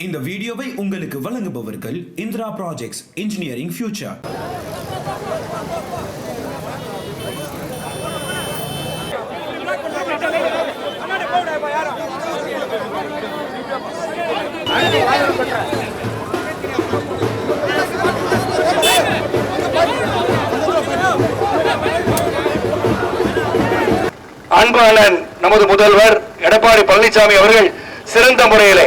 இந்த வீடியோவை உங்களுக்கு வழங்குபவர்கள் இந்திரா ப்ராஜெக்ட்ஸ் இன்ஜினியரிங் ஃபியூச்சர் அன்பாளன் நமது முதல்வர் எடப்பாடி பழனிசாமி அவர்கள் சிறந்த முறையிலே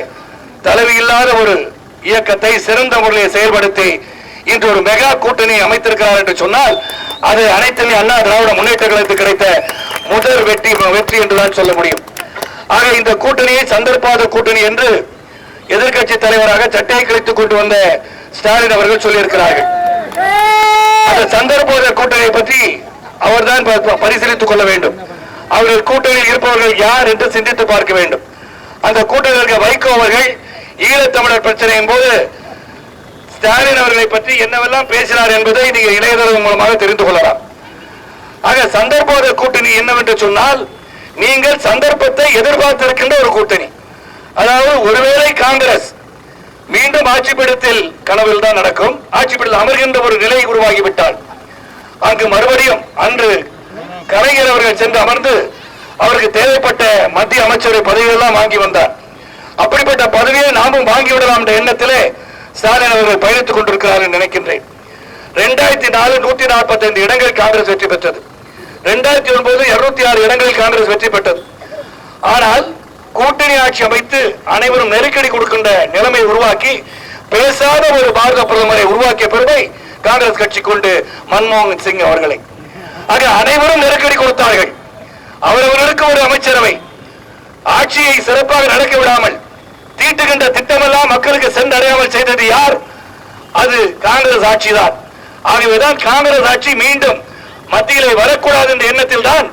தலைவி இல்லாத ஒரு இயக்கத்தை சிறந்த முறையில் செயல்படுத்தி இன்று ஒரு மெகா கூட்டணி அமைத்திருக்கிறார் என்று சொன்னால் அது அனைத்துமே அண்ணா திராவிட முன்னேற்ற கழகத்துக்கு கிடைத்த முதல் வெற்றி வெற்றி என்றுதான் சொல்ல முடியும். ஆக இந்த கூட்டணியை சந்தர்ப்பாத கூட்டணி என்று எதிர்க்கட்சி தலைவராக சட்டையை கிழித்துக் கொண்டு வந்த ஸ்டாலின் அவர்கள் சொல்லியிருக்கிறார்கள். அந்த சந்தர்ப்போத கூட்டணியை பற்றி அவர்தான் ப- பரிசீலித்துக் கொள்ள வேண்டும். அவர்கள் கூட்டணியில் இருப்பவர்கள் யார் என்று சிந்தித்து பார்க்க வேண்டும். அந்த கூட்டணியில் இருக்க வைகோ அவர்கள் ஈழத்தமிழர் பிரச்சனையின் போது ஸ்டாலின் அவர்களை பற்றி என்னவெல்லாம் பேசினார் என்பதை நீங்கள் இளையதளவு மூலமாக தெரிந்து கொள்ளலாம். ஆக சந்தர்ப்பவாத கூட்டணி என்னவென்று சொன்னால் நீங்கள் சந்தர்ப்பத்தை எதிர்பார்த்திருக்கின்ற ஒரு கூட்டணி. அதாவது ஒருவேளை காங்கிரஸ் மீண்டும் ஆட்சிப்பிடத்தில் கனவில் தான் நடக்கும் ஆட்சிப்பிடத்தில் அமர்கின்ற ஒரு நிலை உருவாகிவிட்டால் அங்கு மறுபடியும் அன்று கலைஞர் அவர்கள் சென்று அமர்ந்து அவருக்கு தேவைப்பட்ட மத்திய அமைச்சரை பதவியெல்லாம் வாங்கி வந்தார். அப்படிப்பட்ட பதவியை நாமும் வாங்கிவிடலாம் என்ற எண்ணத்திலே ஸ்டாலின் அவர்கள் பயணித்துக் கொண்டிருக்கிறார் என்று நினைக்கின்றேன். ரெண்டாயிரத்தி நாலு நூத்தி நாற்பத்தி ஐந்து இடங்கள் காங்கிரஸ் வெற்றி பெற்றது. ரெண்டாயிரத்தி ஒன்பது இருநூத்தி ஆறு இடங்களில் காங்கிரஸ் வெற்றி பெற்றது. ஆனால் கூட்டணி ஆட்சி அமைத்து அனைவரும் நெருக்கடி கொடுக்கின்ற நிலைமை உருவாக்கி பேசாத ஒரு பாரத பிரதமரை உருவாக்கிய பெருமை காங்கிரஸ் கட்சி கொண்டு மன்மோகன் சிங் அவர்களை. ஆக அனைவரும் நெருக்கடி கொடுத்தார்கள். அவரவர்களுக்கு ஒரு அமைச்சரவை. ஆட்சியை சிறப்பாக நடக்க விடாமல் தீட்டுகின்ற திட்டமெல்லாம் மக்களுக்கு சென்றடையாமல் செய்தது யார்? அது காங்கிரஸ் ஆட்சி தான் ஆகவேதான் காங்கிரஸ் ஆட்சி மீண்டும் மத்தியிலே வரக்கூடாது என்ற எண்ணத்தில் தான்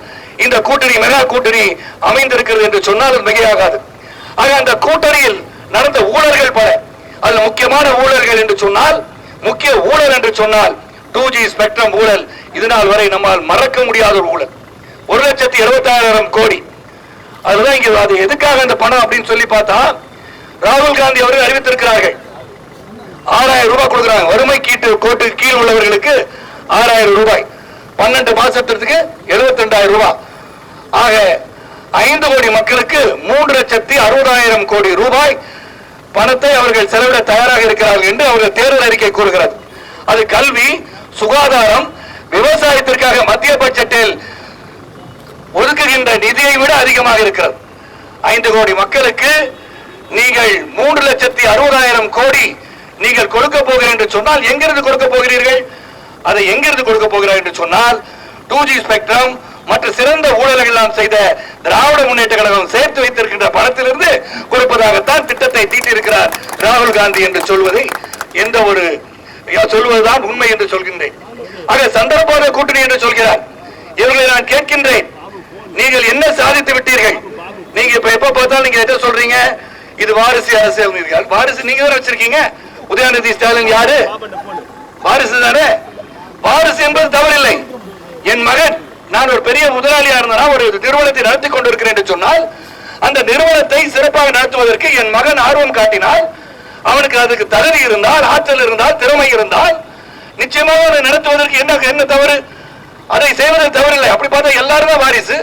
இந்த கூட்டணி மெகா கூட்டணி அமைந்திருக்கிறது என்று சொன்னால் அது மிகையாகாது. ஆக அந்த கூட்டணியில் நடந்த ஊழல்கள் பல. அதுல முக்கியமான ஊழல்கள் என்று சொன்னால் முக்கிய ஊழல் என்று சொன்னால் டூ ஜி ஸ்பெக்ட்ரம் ஊழல். இதனால் வரை நம்மால் மறக்க முடியாத ஒரு ஊழல். ஒரு லட்சத்தி எழுபத்தாயிரம் கோடி. அதுதான் இங்க அது எதுக்காக அந்த பணம் அப்படின்னு சொல்லி பார்த்தா ராகுல் காந்தி அவர்கள் அறிவித்திருக்கிறார்கள். ஆறாயிரம் ரூபாய் கொடுக்குறாங்க. வறுமை கீட்டு கோட்டு கீழ் உள்ளவர்களுக்கு ஆறாயிரம் ரூபாய். பன்னெண்டு மாசத்திற்கு எழுபத்தி ரெண்டாயிரம் ரூபாய். ஆக ஐந்து கோடி மக்களுக்கு மூன்று லட்சத்தி அறுபதாயிரம் கோடி ரூபாய் பணத்தை அவர்கள் செலவிட தயாராக இருக்கிறார்கள் என்று அவர்கள் தேர்தல் அறிக்கை கூறுகிறது. அது கல்வி சுகாதாரம் விவசாயத்திற்காக மத்திய பட்ஜெட்டில் ஒதுக்குகின்ற நிதியை விட அதிகமாக இருக்கிறது. ஐந்து கோடி மக்களுக்கு நீங்கள் மூன்று லட்சத்தி அறுபதாயிரம் கோடி நீங்கள் கொடுக்க போகிறீர்கள் என்று சொன்னால் எங்கிருந்து கொடுக்க போகிறீர்கள்? அதை எங்கிருந்து கொடுக்க போகிறார் என்று சொன்னால் டூ ஜி ஸ்பெக்ட்ரம் மற்ற சிறந்த ஊழல்கள் செய்த திராவிட முன்னேற்ற கழகம் சேர்த்து வைத்திருக்கின்ற பணத்திலிருந்து கொடுப்பதாகத்தான் திட்டத்தை தீட்டியிருக்கிறார் ராகுல் காந்தி என்று சொல்வதை எந்த ஒரு சொல்வதுதான் உண்மை என்று சொல்கின்றேன். ஆக சந்தர்ப்போத கூட்டணி என்று சொல்கிறார். இவர்களை நான் கேட்கின்றேன். நீங்கள் என்ன சாதித்து விட்டீர்கள்? நீங்க இப்ப எப்ப பார்த்தாலும் நீங்க எதை சொல்றீங்க? இது வாரிசு அரசியல் வாரிசு நீங்க தானே வச்சிருக்கீங்க. உதயநிதி ஸ்டாலின் யாரு? வாரிசு தானே? வாரிசு என்பது தவறில்லை. என் மகன் நான் ஒரு பெரிய முதலாளியா இருந்தனா ஒரு நிறுவனத்தை நடத்தி கொண்டிருக்கிறேன் என்று சொன்னால் அந்த நிறுவனத்தை சிறப்பாக நடத்துவதற்கு என் மகன் ஆர்வம் காட்டினால் அவனுக்கு அதுக்கு தகுதி இருந்தால் ஆற்றல் இருந்தால் திறமை இருந்தால் நிச்சயமாக அதை நடத்துவதற்கு என்ன என்ன தவறு? அதை செய்வதில் தவறில்லை. அப்படி பார்த்தா எல்லாருமே வாரிசு.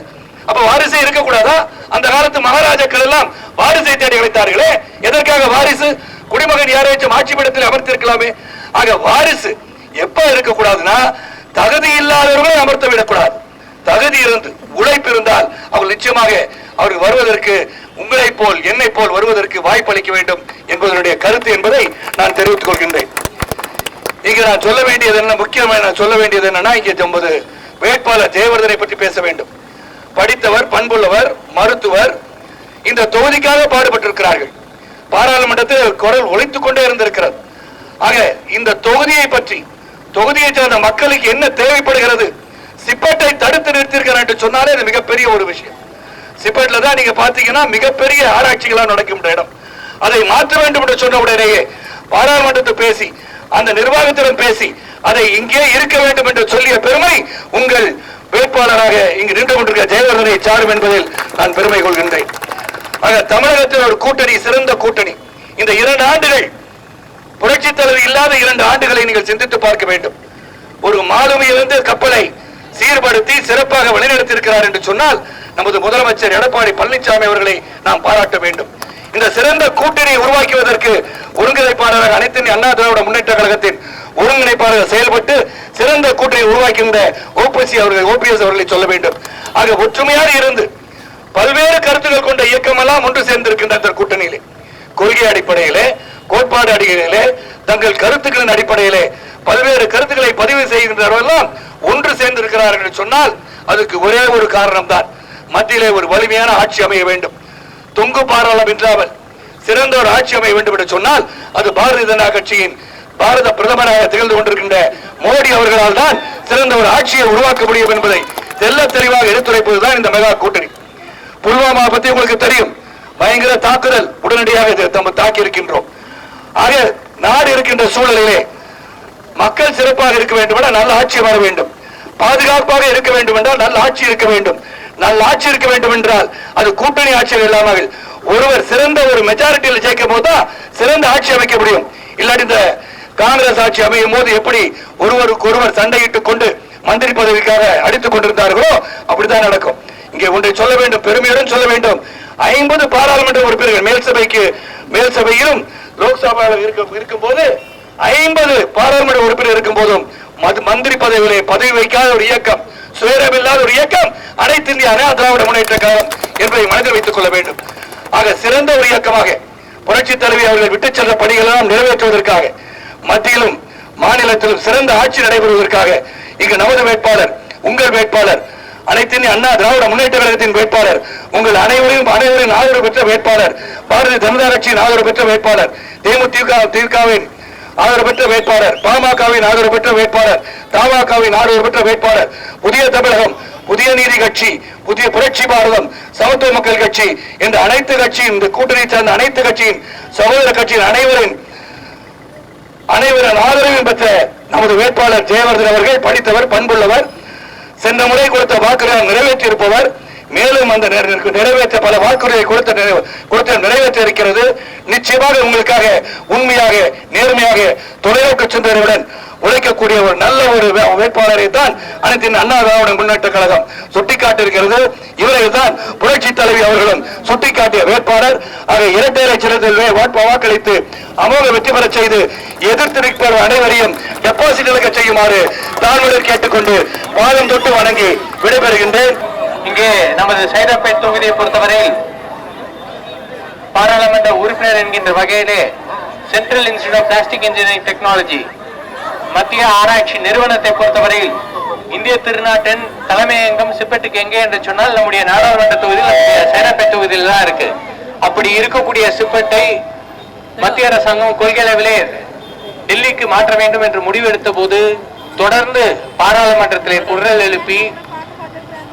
அப்ப வாரிசே இருக்கக்கூடாதா? அந்த காலத்து மகாராஜாக்கள் எல்லாம் வாரிசை தேடி அழைத்தார்களே எதற்காக வாரிசு? குடிமகன் யாரையாச்சும் ஆட்சி பீடத்தில் அமர்த்திருக்கலாமே. ஆக வாரிசு எப்ப இருக்கக்கூடாதுன்னா தகுதி இல்லாதவர்களை அமர்த்த விடக்கூடாது. தகுதி இருந்து உழைப்பு இருந்தால் அவர் நிச்சயமாக அவர் வருவதற்கு உங்களை போல் என்னை போல் வருவதற்கு வாய்ப்பளிக்க வேண்டும் என்பதனுடைய கருத்து என்பதை நான் தெரிவித்துக் கொள்கின்றேன். இங்க நான் சொல்ல வேண்டியது என்ன முக்கியமாக நான் சொல்ல வேண்டியது என்னன்னா இங்கே ஒன்பது வேட்பாளர் ஜெயவர்தனை பற்றி பேச வேண்டும். படித்தவர் பண்புள்ளவர் மருத்துவர் இந்த தொகுதிக்காக பாடுபட்டிருக்கிறார்கள். பாராளுமன்றத்தில் குரல் ஒழித்துக் கொண்டே இருந்திருக்கிறது. ஆக இந்த தொகுதியை பற்றி தொகுதியை சேர்ந்த மக்களுக்கு என்ன தேவைப்படுகிறது? சிப்பட்டை தடுத்து நிறுத்திருக்கிறார் என்று சொன்னாலே இது மிகப்பெரிய ஒரு விஷயம். சிப்பட்ல தான் நீங்க பாத்தீங்கன்னா மிகப்பெரிய ஆராய்ச்சிகளாக நடக்கின்ற இடம். அதை மாற்ற வேண்டும் என்று சொன்ன உடனேயே பாராளுமன்றத்தை பேசி அந்த நிர்வாகத்திடம் பேசி அதை இங்கே இருக்க வேண்டும் என்று சொல்லிய பெருமை உங்கள் வேட்பாளராக இங்கு நின்று கொண்டிருக்கிற ஜெயவர்தனை சாரும் என்பதில் நான் பெருமை கொள்கின்றேன். ஆக தமிழகத்தில் ஒரு கூட்டணி சிறந்த கூட்டணி. இந்த இரண்டு ஆண்டுகள் புரட்சி தலைவர் இல்லாத இரண்டு ஆண்டுகளை நீங்கள் சிந்தித்து பார்க்க வேண்டும். ஒரு மாலுமியிலிருந்து கப்பலை சீர்படுத்தி சிறப்பாக வழிநடத்தியிருக்கிறார் என்று சொன்னால் நமது முதலமைச்சர் எடப்பாடி பழனிசாமி அவர்களை நாம் பாராட்ட வேண்டும். இந்த சிறந்த கூட்டணியை உருவாக்குவதற்கு ஒருங்கிணைப்பாளராக அனைத்து அண்ணா திராவிட முன்னேற்ற கழகத்தின் ஒருங்கிணைப்பாளர்கள் செயல்பட்டு சிறந்த கூட்டணி உருவாக்கின்ற ஓபிசி அவர்கள் ஓபிஎஸ் அவர்களை சொல்ல வேண்டும். ஆக ஒற்றுமையாக இருந்து பல்வேறு கருத்துக்கள் கொண்ட இயக்கமெல்லாம் ஒன்று சேர்ந்திருக்கின்ற அந்த கூட்டணியிலே. கொள்கை அடிப்படையிலே கோட்பாடு அடிப்படையிலே தங்கள் கருத்துக்களின் அடிப்படையிலே பல்வேறு கருத்துக்களை பதிவு செய்கின்றவர்களெல்லாம் ஒன்று சேர்ந்திருக்கிறார்கள் என்று சொன்னால் அதுக்கு ஒரே ஒரு காரணம் தான் மத்தியிலே ஒரு வலிமையான ஆட்சி அமைய வேண்டும். தொங்கு பாராளம் இன்றாமல் சிறந்த ஒரு ஆட்சி அமைய வேண்டும் என்று சொன்னால் அது பாரதிய ஜனதா கட்சியின் பாரத பிரதமராக திகழ்ந்து கொண்டிருக்கின்ற மோடி அவர்களால் தான் சிறந்த ஒரு ஆட்சியை உருவாக்க முடியும் என்பதை தெல்ல தெளிவாக எடுத்துரைப்பதுதான் இந்த மெகா கூட்டணி. புல்வாமா பத்தி உங்களுக்கு தெரியும். பயங்கர தாக்குதல் உடனடியாக நம்ம தாக்கி இருக்கின்றோம். ஆக நாடு இருக்கின்ற சூழலிலே மக்கள் சிறப்பாக இருக்க வேண்டும் என்றால் நல்ல ஆட்சி வர வேண்டும். பாதுகாப்பாக இருக்க வேண்டும் என்றால் நல்ல ஆட்சி இருக்க வேண்டும். நல்ல ஆட்சி இருக்க வேண்டும் என்றால் அது கூட்டணி ஆட்சிகள் இல்லாமல் ஒருவர் சிறந்த ஒரு மெஜாரிட்டியில் ஜெயிக்கும் போது தான் சிறந்த ஆட்சி அமைக்க முடியும். இல்லாட்டி இந்த காங்கிரஸ் ஆட்சி அமையும் போது எப்படி ஒருவருக்கு ஒருவர் சண்டையிட்டுக் கொண்டு மந்திரி பதவிக்காக அடித்துக் கொண்டிருந்தார்களோ அப்படித்தான் நடக்கும். இங்கே ஒன்றை சொல்ல வேண்டும் பெருமையுடன் சொல்ல வேண்டும். ஐம்பது பாராளுமன்ற உறுப்பினர்கள் மேல் சபைக்கு மேல் சபையிலும் லோக்சபாவில் இருக்கும் போது ஐம்பது பாராளுமன்ற உறுப்பினர் இருக்கும் போதும் மது- மந்திரி பதவிகளை பதவி வைக்காத ஒரு இயக்கம் சுயரமில்லாத ஒரு இயக்கம் அனைத்து இந்திய அண்ணா திராவிட முன்னேற்ற காலம் என்பதை மனதில் வைத்துக் கொள்ள வேண்டும். ஆக சிறந்த ஒரு இயக்கமாக புரட்சி தலைவி அவர்கள் விட்டுச் சென்ற பணிகள் எல்லாம் நிறைவேற்றுவதற்காக மத்தியிலும் மாநிலத்திலும் சிறந்த ஆட்சி நடைபெறுவதற்காக இங்கு நமது வேட்பாளர் உங்கள் வேட்பாளர் அனைத்தின் அண்ணா திராவிட முன்னேற்ற கழகத்தின் வேட்பாளர் உங்கள் அனைவரையும் அனைவரின் ஆதரவு பெற்ற வேட்பாளர் பாரதிய ஜனதா கட்சியின் ஆதரவு பெற்ற வேட்பாளர் தேமுதிக திமுகவின் ஆதரவு பெற்ற வேட்பாளர் பாமகவின் ஆதரவு பெற்ற வேட்பாளர் தமாகவின் ஆதரவு பெற்ற வேட்பாளர் புதிய தமிழகம் புதிய நீதி கட்சி புதிய புரட்சி பாரதம் சமத்துவ மக்கள் கட்சி என்ற அனைத்து கட்சியின் இந்த கூட்டணி சார்ந்த அனைத்து கட்சியின் சகோதர கட்சியின் அனைவரின் அனைவரின் ஆதரவையும் பெற்ற நமது வேட்பாளர் ஜெயவர்தன் அவர்கள் படித்தவர் பண்புள்ளவர் சென்ற முறை கொடுத்த வாக்குறுதியை நிறைவேற்றியிருப்பவர். மேலும் அந்த நிறைவேற்ற பல வாக்குறுதியை கொடுத்த நிறை- கொடுத்த நிறைவேற்ற இருக்கிறது நிச்சயமாக உங்களுக்காக உண்மையாக நேர்மையாக தொலைநோக்கு சிந்தனையுடன் உழைக்கக்கூடிய ஒரு நல்ல ஒரு வே- வேட்பாளரை தான் அனைத்தின் அண்ணா திராவிட முன்னேற்ற கழகம் சுட்டிக்காட்டியிருக்கிறது. இவரை தான் புரட்சி தலைவி அவர்களும் சுட்டிக்காட்டிய வேட்பாளர். ஆக இரட்டை சிறந்த வாக்களித்து அமோக வெற்றி பெற செய்து எதிர்த்து நிற்பவர் அனைவரையும் டெபாசிட் இழக்க செய்யுமாறு தாழ்வுடன் கேட்டுக்கொண்டு பாதம் தொட்டு வணங்கி விடைபெறுகின்றேன். இங்கே நமது சைதாப்பேட் தொகுதியை பொறுத்தவரையில் பாராளுமன்ற உறுப்பினர் என்கின்ற வகையிலே central institute of plastic engineering technology மத்திய ஆராய்ச்சி நிறுவனத்தை பொறுத்தவரையில் இந்திய திருநாட்டின் தலைமையங்கம் சிப்பெட்டுக்கு எங்கே என்று சொன்னால் நம்முடைய நாடாளுமன்ற தொகுதியில் நம்முடைய சைதாப்பேட் தொகுதியில் தான் இருக்கு. அப்படி இருக்கக்கூடிய சிப்பெட்டை மத்திய அரசாங்கம் கொள்கை அளவிலே டெல்லிக்கு மாற்ற வேண்டும் என்று முடிவெடுத்த போது தொடர்ந்து பாராளுமன்றத்திலே குரல் எழுப்பி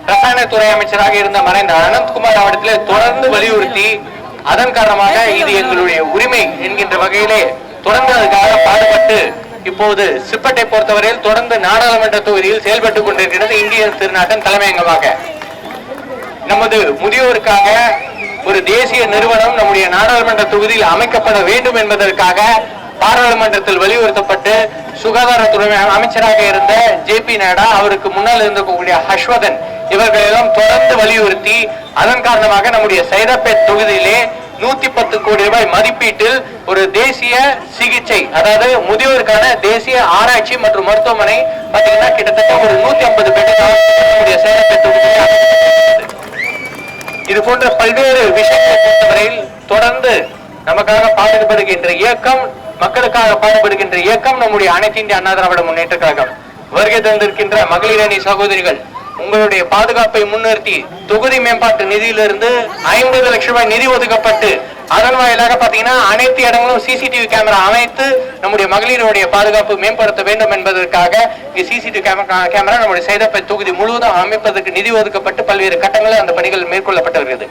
ரசாயனத்துறை அமைச்சராக இருந்த மறைந்த அனந்த்குமார் அவரிடத்திலே தொடர்ந்து வலியுறுத்தி அதன் காரணமாக இது எங்களுடைய உரிமை என்கின்ற வகையிலே தொடர்ந்து அதுக்காக பாடுபட்டு இப்போது சிப்பட்டை பொறுத்தவரையில் தொடர்ந்து நாடாளுமன்ற தொகுதியில் செயல்பட்டுக் கொண்டிருக்கிறது இந்திய திருநாட்டின் தலைமையங்கமாக நமது முதியோருக்காக ஒரு தேசிய நிறுவனம் நம்முடைய நாடாளுமன்ற தொகுதியில் அமைக்கப்பட வேண்டும் என்பதற்காக பாராளுமன்றத்தில் வலியுறுத்தப்பட்டு சுகாதாரத்துறை அமைச்சராக இருந்த ஜே பி நாடா அவருக்கு முன்னால் இருந்தக்கூடிய ஹர்ஷ்வர்தன் இவர்கள் எல்லாம் தொடர்ந்து வலியுறுத்தி அதன் காரணமாக நம்முடைய சைதாப்பேட் தொகுதியிலே நூத்தி பத்து கோடி ரூபாய் மதிப்பீட்டில் ஒரு தேசிய சிகிச்சை அதாவது முதியோருக்கான தேசிய ஆராய்ச்சி மற்றும் மருத்துவமனை பாத்தீங்கன்னா கிட்டத்தட்ட ஒரு நூத்தி ஐம்பது பெட்டுகள் சைதாப்பேட் தொகுதியில் இது போன்ற பல்வேறு விஷயங்களை பொறுத்தவரையில் தொடர்ந்து நமக்காக பாடுபடுகின்ற இயக்கம் மக்களுக்காக பாடுபடுகின்ற இயக்கம் நம்முடைய அனைத்து இந்திய அண்ணா திராவிட முன்னேற்ற கழகம் வருகை தந்திருக்கின்ற மகளிர் அணி சகோதரிகள் உங்களுடைய பாதுகாப்பை முன்னிறுத்தி தொகுதி மேம்பாட்டு நிதியிலிருந்து ஐம்பது லட்சம் ரூபாய் நிதி ஒதுக்கப்பட்டு அதன் வாயிலாக பாத்தீங்கன்னா அனைத்து இடங்களும் சிசிடிவி கேமரா அமைத்து நம்முடைய மகளிருடைய பாதுகாப்பு மேம்படுத்த வேண்டும் என்பதற்காக இங்கே சிசிடிவி கேமரா கேமரா நம்முடைய சேதப்பை தொகுதி முழுவதும் அமைப்பதற்கு நிதி ஒதுக்கப்பட்டு பல்வேறு கட்டங்களில் அந்த பணிகள் மேற்கொள்ளப்பட்டு வருகிறது.